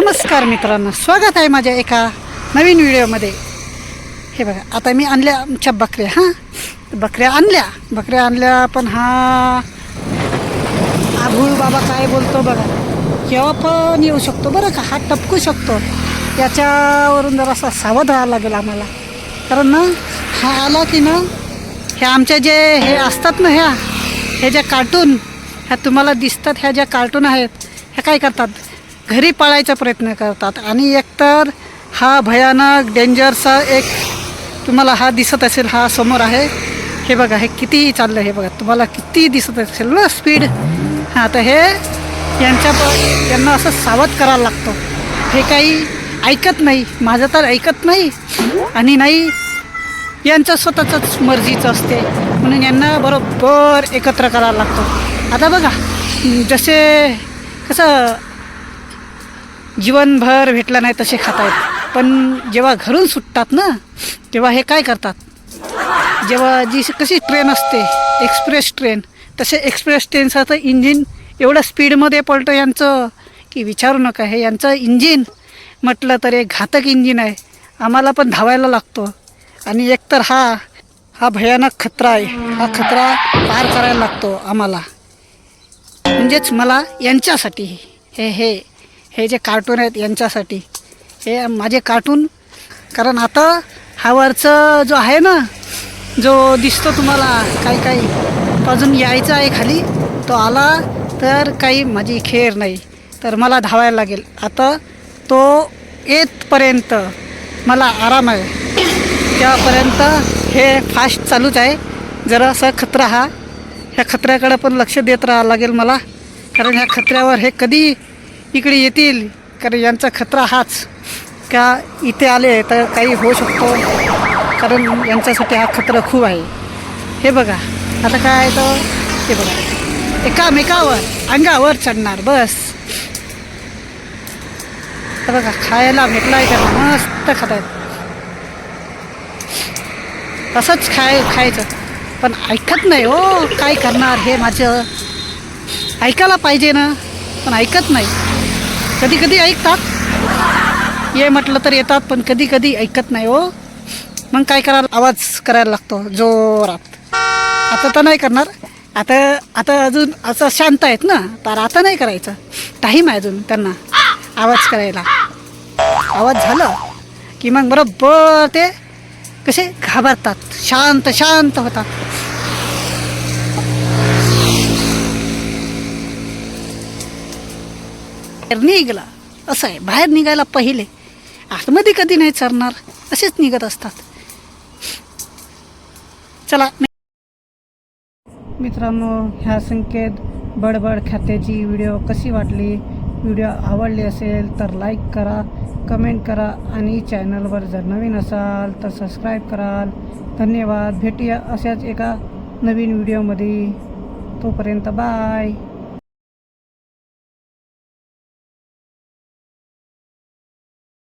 नमस्कार मित्रांनो स्वागत आहे माझ्या एका नवीन व्हिडिओमध्ये. हे बघा आता मी आणल्या आमच्या बकऱ्या हां? बकऱ्या आणल्या बकऱ्या आणल्या पण हा आभूळ बाबा काय बोलतो बघा केव्हा पण येऊ शकतो बरं का? हा टपकू शकतो. याच्यावरून जरासा सावध राहावं लागेल आम्हाला. कारण ना हा आला की ना हे आमच्या जे हे असतात ना ह्या हे ज्या कार्टून ह्या तुम्हाला दिसतात ह्या ज्या कार्टून आहेत ह्या काय करतात? घरी पाळायचा प्रयत्न करतात. आणि एकतर हा भयानक डेंजरचा एक तुम्हाला हा दिसत असेल हा समोर आहे. हे बघा हे कितीही चाललं हे बघा. तुम्हाला किती दिसत असेल ना स्पीड हां तर हे यांच्या प यांना असं सावध करायला लागतो. हे काही ऐकत नाही. माझं तर ऐकत नाही. आणि नाही यांचं स्वतःचंच मर्जीचं असते. म्हणून यांना बरोबर एकत्र करायला लागतो. आता बघा जसे कसं जीवनभर भेटला नाही तसे खात आहेत पण जेव्हा घरून सुटतात ना तेव्हा हे काय करतात? जेव्हा जी कशी ट्रेन असते एक्सप्रेस ट्रेन तसे एक्सप्रेस ट्रेनचं तर इंजिन एवढं स्पीडमध्ये पळतं यांचं की विचारू नका हे यांचं इंजिन म्हटलं तर एक घातक इंजिन आहे. आम्हाला पण धावायला लागतो. आणि एकतर हा हा भयानक खतरा आहे. हा खतरा पार करायला लागतो आम्हाला. म्हणजेच मला यांच्यासाठी हे हे हे जे कार्टून आहेत यांच्यासाठी. हे माझे कार्टून कारण आता हा वरचं जो आहे ना जो दिसतो तुम्हाला काही काही तो अजून यायचा आहे खाली तो आला तर काही माझी खेर नाही. तर मला धावायला लागेल. आता तो येतपर्यंत मला आराम आहे. तेव्हापर्यंत हे फास्ट चालूच आहे. जरासा खतरा हा. ह्या खतऱ्याकडे पण लक्ष देत राहावं लागेल मला. कारण ह्या खतऱ्यावर हे कधी इकडे येतील कारण यांचा खतरा हाच. का इथे आले तर काही होऊ शकतो कारण यांच्यासाठी हा खतरा खूप आहे. हे बघा आता काय तर हे बघा. एकामेकावर अंगावर चढणार बस. तर बघा खायला भेटला आहे त्यांना मस्त खात आहेत तसंच खाय खायचं. पण ऐकत नाही हो काय करणार हे माझं. ऐकायला पाहिजे ना पण ऐकत नाही. कधी कधी ऐकतात. ये म्हटलं तर येतात पण कधी कधी ऐकत नाही हो. मग काय करायला? आवाज करायला लागतो जोरात. आता तर नाही करणार. आता आता अजून असं शांत आहेत ना तर आता नाही करायचं. टाईम आहे अजून त्यांना आवाज करायला. आवाज झालं की मग बरोबर ते कसे घाबरतात शांत शांत होतात. निघला. असं आहे. बाहेर निघायला पहिले आतमध्ये कधी नाही चरणार असेच निघत असतात. चला मित्रांनो ह्या संकेत बडबड खात्याची व्हिडिओ कशी वाटली? व्हिडिओ आवडली असेल तर लाईक करा कमेंट करा आणि चॅनलवर जर नवीन असाल तर सबस्क्राईब कराल. धन्यवाद. भेटूया अशाच एका नवीन व्हिडिओमध्ये. तोपर्यंत बाय